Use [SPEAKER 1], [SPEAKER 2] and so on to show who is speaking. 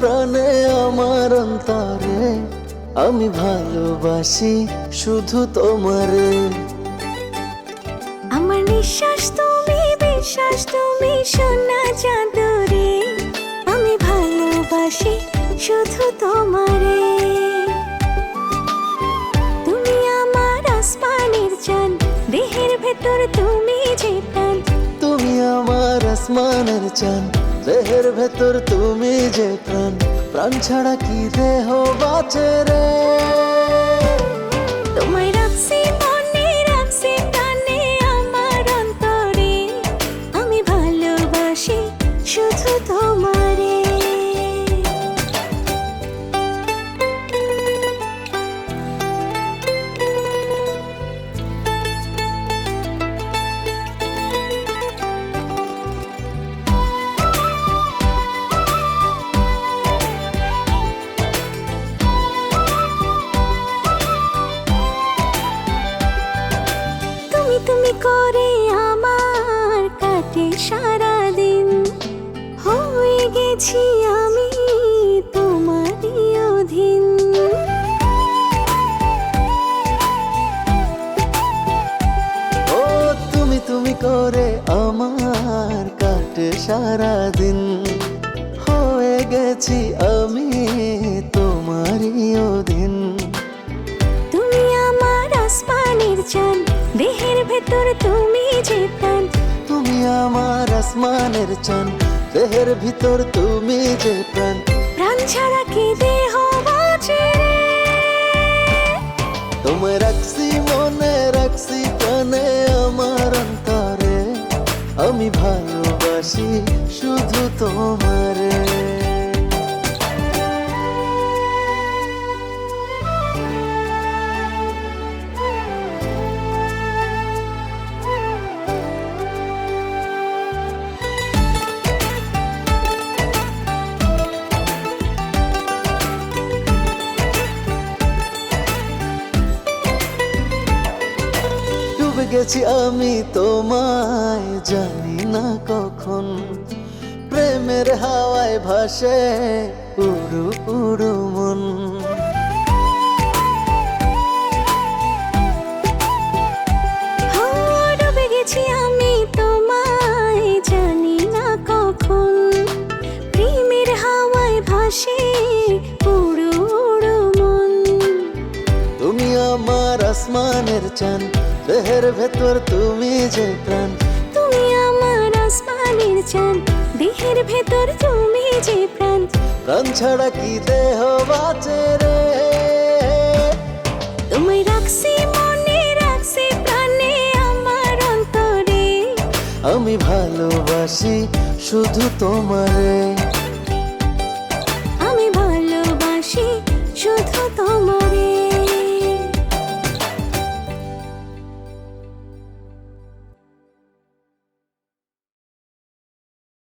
[SPEAKER 1] প্রাণে আমার অন্তরে। আমি ভালোবাসি শুধু তোমারে।
[SPEAKER 2] আমার নিঃশ্বাস তুমি বিশ্বাস তুমি সোনা চাঁদরে। আমি ভালোবাসি শুধু তোমারে। তুমি আমার আসমানের চান দেহের ভেতর তুমি যে
[SPEAKER 1] তুমি আমার আসমানের চান দেহের ভেতর তুমি যে প্রাণ প্রাণ ছাড়া কি দেহ বাঁচে রে?
[SPEAKER 2] গেছি আমি তোমারই অধীন।
[SPEAKER 1] ও তুমি তুমি করে আমার কাটে সারা দিন হয়ে গেছি আমি তোমারই অধীন।
[SPEAKER 2] তুমি আমার আসমানের চান দেহের ভেতর তুমি যে প্রাণ।
[SPEAKER 1] তুমি আমার আসমানের চান দেহের ভিতর তুমি যে প্রাণ।
[SPEAKER 2] প্রাণ ছাড়া কি দেহ বাঁচে?
[SPEAKER 1] তোমায় রাখছি মনে রাখছি প্রাণে আমার অন্তরে। আমি ভালোবাসি শুধু তোমারে। গেছি আমি তোমায় জানি না কখন। প্রেমের হাওয়ায় ভাসে উড়ু উড়ু আসমানের চান দেহের ভেতর তুমি যে প্রাণ।
[SPEAKER 2] তুমি আমার আসমানের চান দেহের ভেতর তুমি যে প্রাণ।
[SPEAKER 1] প্রাণ ছাড়া কি দেহ বাঁচে রে?
[SPEAKER 2] তোমায় রাখছি মনে রাখছি প্রাণে আমার অন্তরে।
[SPEAKER 1] আমি ভালোবাসি শুধু তোমারে।
[SPEAKER 2] আমি ভালোবাসি শুধু তোমার